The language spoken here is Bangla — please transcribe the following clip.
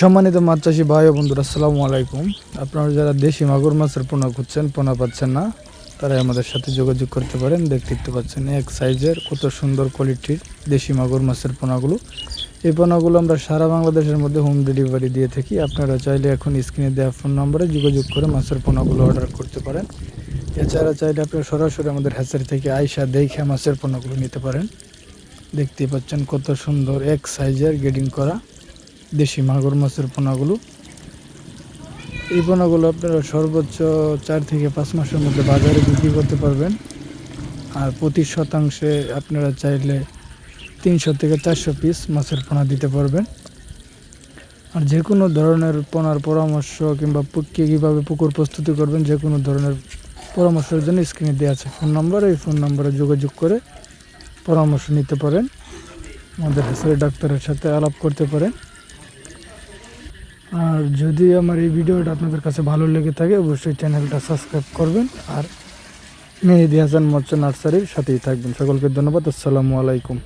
সম্মানিত মাছ চাষি ভাই ও বন্ধুরা, আসসালামু আলাইকুম। আপনারা যারা দেশি মাগুর মাছের পোনা খুঁজছেন, পোনা পাচ্ছেন না, তারাই আমাদের সাথে যোগাযোগ করতে পারেন। দেখতে দেখতে পাচ্ছেন এক সাইজের কত সুন্দর কোয়ালিটির দেশি মাগুর মাছের পোনাগুলো। এই পোনাগুলো আমরা সারা বাংলাদেশের মধ্যে হোম ডেলিভারি দিয়ে থাকি। আপনারা চাইলে এখন স্ক্রিনে দেওয়া ফোন নম্বরে যোগাযোগ করে মাছের পোনাগুলো অর্ডার করতে পারেন। এছাড়া চাইলে আপনারা সরাসরি আমাদের হ্যাচারি থেকে আয়সা দেখে মাছের পোনাগুলো নিতে পারেন। দেখতেই পাচ্ছেন কত সুন্দর এক সাইজের গেডিং করা। দেশি মাগুর মাছের পোনাগুলো। এই পোনাগুলো আপনারা সর্বোচ্চ চার থেকে পাঁচ মাসের মধ্যে বাজারে বিক্রি করতে পারবেন। আর প্রতি শতাংশে আপনারা চাইলে তিনশো থেকে চারশো পিস মাছের পোনা দিতে পারবেন। আর যে কোনো ধরনের পোনার পরামর্শ কিংবা কীভাবে পুকুর প্রস্তুতি করবেন, যে কোনো ধরনের পরামর্শের জন্য স্ক্রিনে দেওয়া আছে ফোন নাম্বার। এই ফোন নাম্বারে যোগাযোগ করে পরামর্শ নিতে পারেন। আমাদের হাসারি ডাক্তারের সাথে আলাপ করতে পারেন। আর যদি আমার এই ভিডিওটা আপনাদের কাছে ভালো লেগে থাকে, অবশ্যই চ্যানেলটা সাবস্ক্রাইব করবেন আর মেহেদি হাসান মৎস্য নার্সারির সাথেই থাকবেন। সকলকে ধন্যবাদ, আসসালামু আলাইকুম।